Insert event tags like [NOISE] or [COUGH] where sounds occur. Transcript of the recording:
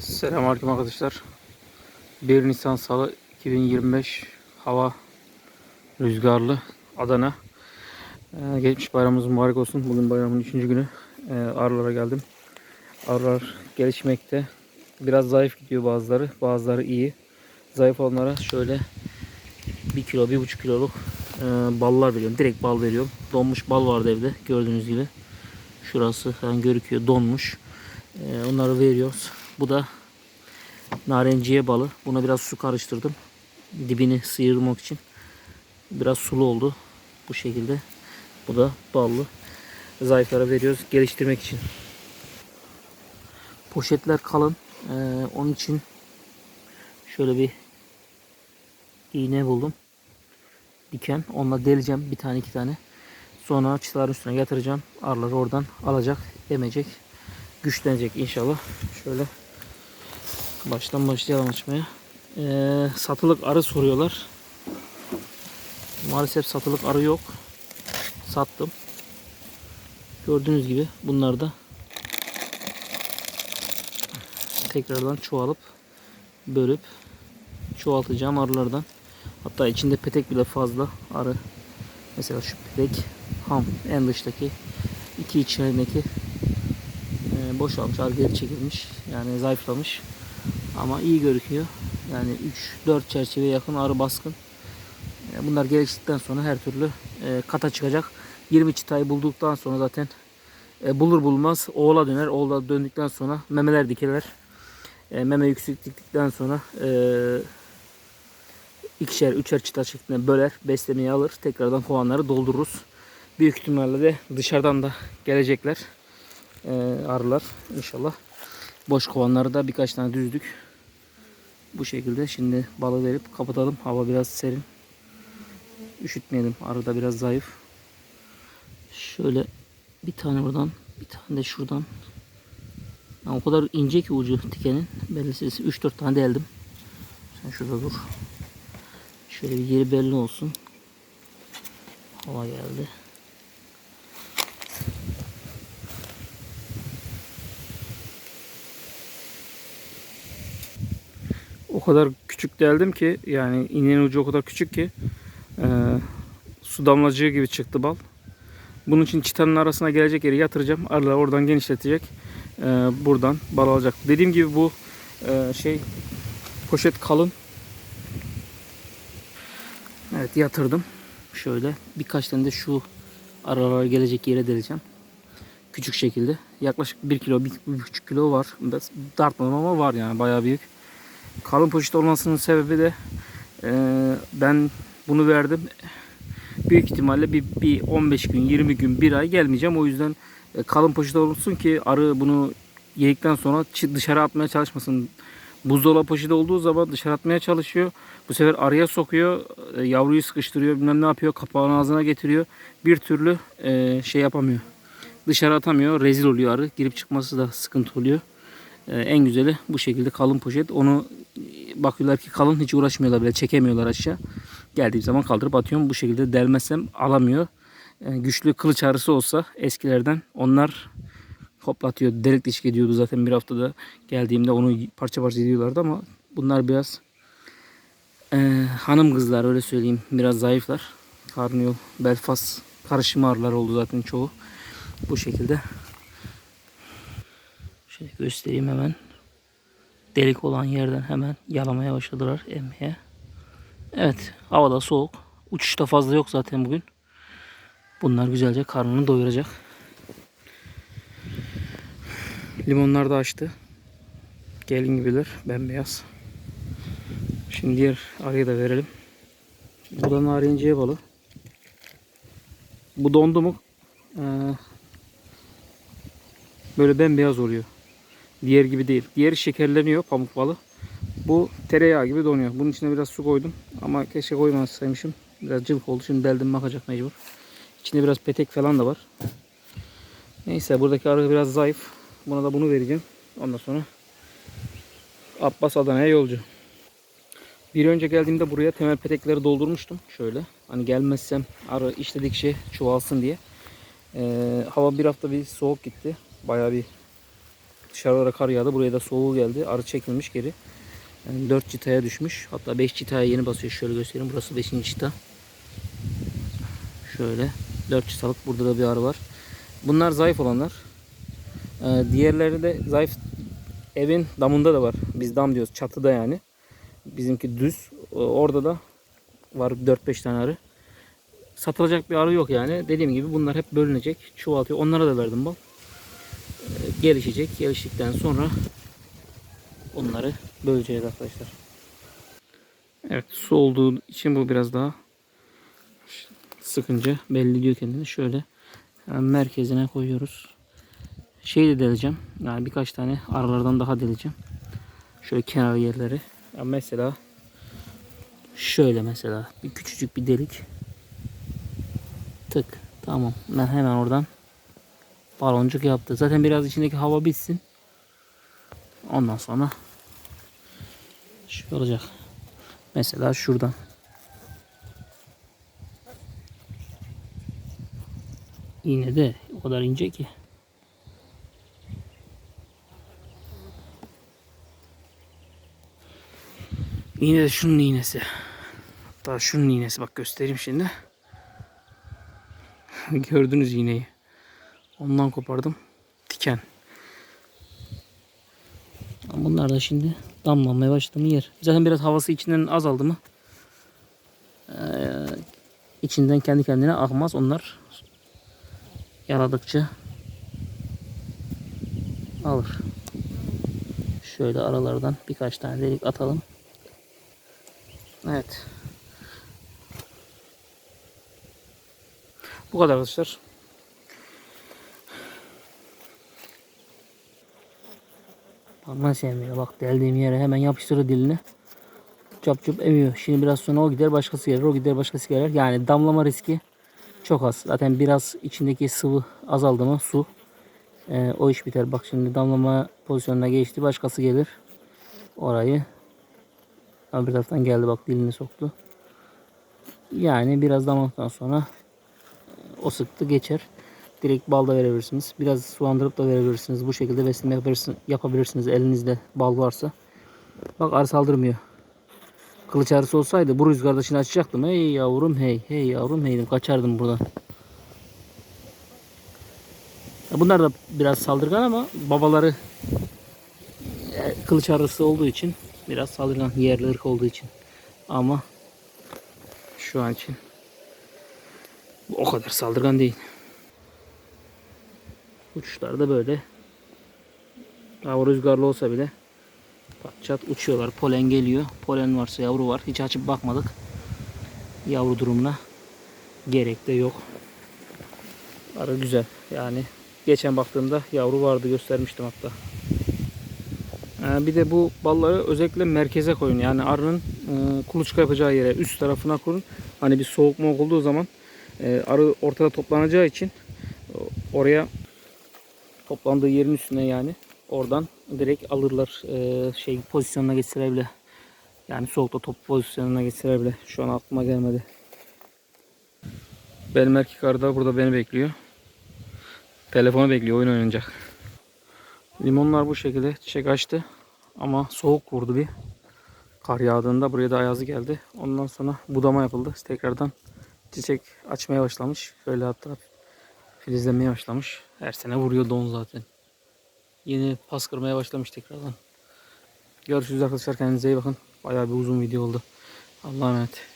Selamünaleyküm arkadaşlar. 1 Nisan Salı 2025 hava rüzgarlı Adana. Ee, geçmiş bayramımız mübarek olsun. Bugün bayramın 3. günü. Ee, arılara geldim. Arılar gelişmekte. Biraz zayıf gidiyor bazıları. Bazıları iyi. Zayıf olanlara şöyle 1 kilo, 1,5 kiloluk e, ballar veriyorum. Direkt bal veriyorum. Donmuş bal vardı evde gördüğünüz gibi. Şurası falan gözüküyor donmuş. Ee, onları veriyoruz. Bu da narenciye balı. Buna biraz su karıştırdım. Dibini sıyırmak için. Biraz sulu oldu. Bu şekilde. Bu da ballı. Zayıflara veriyoruz geliştirmek için. Poşetler kalın. Ee, onun için şöyle bir iğne buldum. Diken. Onunla deleceğim bir tane iki tane. Sonra çıtaların üstüne yatıracağım. Arıları oradan alacak, emecek, güçlenecek inşallah. Şöyle baştan başlayalım açmaya. Ee, satılık arı soruyorlar. Maalesef satılık arı yok. Sattım. Gördüğünüz gibi bunlar da tekrardan çoğalıp bölüp çoğaltacağım arılardan. Hatta içinde petek bile fazla arı. Mesela şu petek ham en dıştaki iki içlerindeki e, boşalmış, arı geri çekilmiş. Yani zayıflamış. Ama iyi gözüküyor. Yani 3-4 çerçeve yakın arı baskın. E, Bunlar geliştikten sonra her türlü e, kata çıkacak. 20 çıtayı bulduktan sonra zaten e, bulur bulmaz oğula döner. Oğula döndükten sonra memeler dikilir. E, meme yüksek sonra ikişer, üçer çıta şeklinde böler, beslemeyi alır. Tekrardan kovanları doldururuz. Büyük ihtimalle de dışarıdan da gelecekler arılar inşallah. Boş kovanları da birkaç tane düzdük. Bu şekilde şimdi balı verip kapatalım. Hava biraz serin. Üşütmeyelim. Arı da biraz zayıf. Şöyle bir tane buradan, bir tane de şuradan. Yani o kadar ince ki ucu dikenin. Bellisi 3-4 tane deldim. Sen şurada dur. Şöyle bir yeri belli olsun. Hava geldi. Kadar küçük deldim ki yani iğnenin ucu o kadar küçük ki e, su damlacığı gibi çıktı bal. Bunun için çıtanın arasına gelecek yeri yatıracağım. Arılar oradan genişletecek. E, buradan bal alacak. Dediğim gibi bu e, şey poşet kalın. Evet yatırdım. Şöyle birkaç tane de şu aralara gelecek yere deleceğim. Küçük şekilde. Yaklaşık 1 kilo, 1,5 kilo var. Dartmadım ama var yani bayağı büyük. Kalın poşet olmasının sebebi de e, ben bunu verdim. Büyük ihtimalle bir, bir 15 gün, 20 gün, bir ay gelmeyeceğim. O yüzden e, kalın poşet olsun ki arı bunu yedikten sonra dışarı atmaya çalışmasın. Buzdolabı poşeti olduğu zaman dışarı atmaya çalışıyor. Bu sefer araya sokuyor. e, Yavruyu sıkıştırıyor. Bilmem ne yapıyor. Kapağını ağzına getiriyor. Bir türlü e, şey yapamıyor. Dışarı atamıyor. Rezil oluyor arı. Girip çıkması da sıkıntı oluyor. E, en güzeli bu şekilde kalın poşet. Onu e, bakıyorlar ki kalın hiç uğraşmıyorlar bile. Çekemiyorlar aşağı. Geldiğim zaman kaldırıp atıyorum. Bu şekilde delmezsem alamıyor. E, güçlü kılıç arısı olsa eskilerden onlar hoplatıyor. Delik deşik ediyordu zaten bir haftada geldiğimde onu parça parça ediyorlardı ama bunlar biraz e, hanım kızlar öyle söyleyeyim. Biraz zayıflar. Karnıyol, belfas karışımı arılar oldu zaten çoğu. Bu şekilde. Şöyle göstereyim hemen. Delik olan yerden hemen yalamaya başladılar emmeye. Evet havada soğuk. Uçuşta fazla yok zaten bugün. Bunlar güzelce karnını doyuracak. Limonlar da açtı. Gelin gibiler. Bembeyaz. Şimdi diğer arıyı da verelim. Bu da narenciye balı. Bu dondu mu eee, böyle bembeyaz oluyor. Diğer gibi değil. Diğeri şekerleniyor pamuk balı. Bu tereyağı gibi donuyor. Bunun içine biraz su koydum. Ama keşke koymasaymışım. Biraz cıvık oldu. Şimdi deldim bakacak mecbur. İçinde biraz petek falan da var. Neyse buradaki arı biraz zayıf. Buna da bunu vereceğim. Ondan sonra Abbas Adana'ya yolcu. Bir önce geldiğimde buraya temel petekleri doldurmuştum. Şöyle. Hani gelmezsem arı işledikçe çoğalsın diye. Ee, hava bir hafta bir soğuk gitti. Bayağı bir dışarılara kar yağdı. Buraya da soğuğu geldi. Arı çekilmiş geri. Yani 4 çıtaya düşmüş. Hatta 5 çıtaya yeni basıyor. Şöyle göstereyim. Burası 5. çıta. Şöyle 4 çıtalık. Burada da bir arı var. Bunlar zayıf olanlar. Ee, diğerleri de zayıf evin damında da var. Biz dam diyoruz. Çatıda yani. Bizimki düz. Ee, Orada da var 4-5 tane arı. Satılacak bir arı yok yani. Dediğim gibi bunlar hep bölünecek. Çoğaltıyor. Onlara da verdim bal. Gelişecek. Geliştikten sonra onları böleceğiz arkadaşlar. Evet su olduğu için bu biraz daha sıkınca belli diyor kendini. Şöyle hemen merkezine koyuyoruz. Şey de deleceğim. Yani birkaç tane aralardan daha deleceğim. Şöyle kenar yerleri. Ya mesela şöyle mesela bir küçücük bir delik. Tık. Tamam. Ben hemen oradan baloncuk yaptı. Zaten biraz içindeki hava bitsin. Ondan sonra şey olacak. Mesela şuradan. İğne de o kadar ince ki. İğne de şunun iğnesi. Hatta şunun iğnesi bak göstereyim şimdi. [LAUGHS] Gördünüz iğneyi. Ondan kopardım. Diken. Bunlar da şimdi damlamaya başladı mı yer. Zaten biraz havası içinden azaldı mı ee, içinden kendi kendine akmaz onlar. Yaladıkça alır. Şöyle aralardan birkaç tane delik atalım. Evet. Bu kadar arkadaşlar. Aman sevmiyor. Bak deldiğim yere hemen yapıştırır dilini. Çap çap emiyor. Şimdi biraz sonra o gider başkası gelir. O gider başkası gelir. Yani damlama riski çok az. Zaten biraz içindeki sıvı azaldı mı su e, o iş biter. Bak şimdi damlama pozisyonuna geçti. Başkası gelir. Orayı öbür taraftan geldi bak dilini soktu. Yani biraz damladıktan sonra o sıktı geçer. Direkt bal da verebilirsiniz. Biraz sulandırıp da verebilirsiniz. Bu şekilde besleme yapabilirsiniz, yapabilirsiniz elinizde bal varsa. Bak arı saldırmıyor. Kılıç arısı olsaydı bu rüzgarda şimdi açacaktım. Hey yavrum hey hey yavrum heydim kaçardım buradan. Bunlar da biraz saldırgan ama babaları e, kılıç arısı olduğu için biraz saldırgan yerli ırk olduğu için. Ama şu an için o kadar saldırgan değil. Uçuşlar da böyle. Hava rüzgarlı olsa bile pat çat uçuyorlar. Polen geliyor. Polen varsa yavru var. Hiç açıp bakmadık. Yavru durumuna gerek de yok. Arı güzel. Yani geçen baktığımda yavru vardı göstermiştim hatta. Ee, bir de bu balları özellikle merkeze koyun. Yani arının e, kuluçka yapacağı yere üst tarafına kurun. Hani bir soğuk mu olduğu zaman e, arı ortada toplanacağı için e, oraya toplandığı yerin üstüne yani oradan direkt alırlar e, şey pozisyonuna geçseler bile. Yani soğukta top pozisyonuna geçseler bile. Şu an aklıma gelmedi. Benim erkek arı da burada beni bekliyor. Telefonu bekliyor oyun oynayacak. Limonlar bu şekilde çiçek açtı. Ama soğuk vurdu bir. Kar yağdığında buraya da ayazı geldi. Ondan sonra budama yapıldı. Tekrardan çiçek açmaya başlamış. Şöyle hatta filizlenmeye başlamış. Her sene vuruyor don zaten. Yeni pas kırmaya başlamış tekrardan. Görüşürüz arkadaşlar. Kendinize iyi bakın. Bayağı bir uzun video oldu. Allah'a emanet.